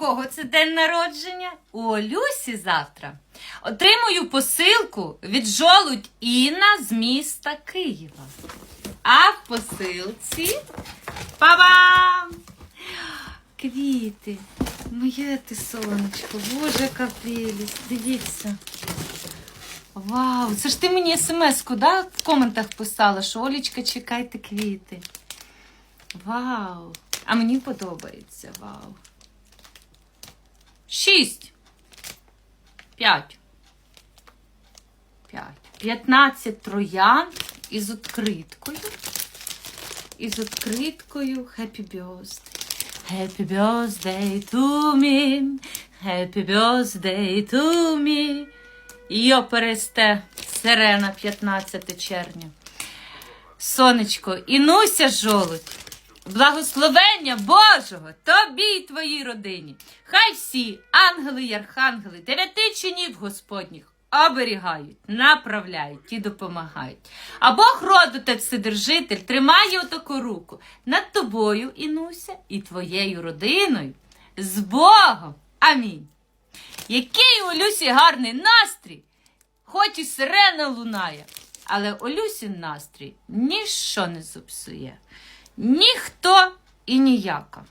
кого це день народження? У Олюсі завтра. Отримую посилку від жолудь Інна з міста Києва. А в посилці па-бам! Квіти. Моє ти сонечко, боже яка. Дивіться. Вау, це ж ти мені смс-ку, да, в коментах писала, що Олічка, чекайте квіти. Вау. А мені подобається, вау. Шість. П'ять. П'ять. П'ятнадцять троянд із відкриткою. Із відкриткою Happy Birthday. Happy birthday to me. Happy birthday to me. Йо пересте сирена 15 червня. Сонечко, інуся жолудь. Благословення Божого тобі й твоїй родині. Хай всі ангели й архангели, дев'яти чинів Господніх оберігають, направляють і допомагають. А Бог роду та вседержитель тримає отаку руку над тобою, Інуся, і твоєю родиною. З Богом! Амінь. Який у Люсі гарний настрій! Хоч і сирена лунає, але Олюсін настрій ніщо не зіпсує. Ніхто і ніяка.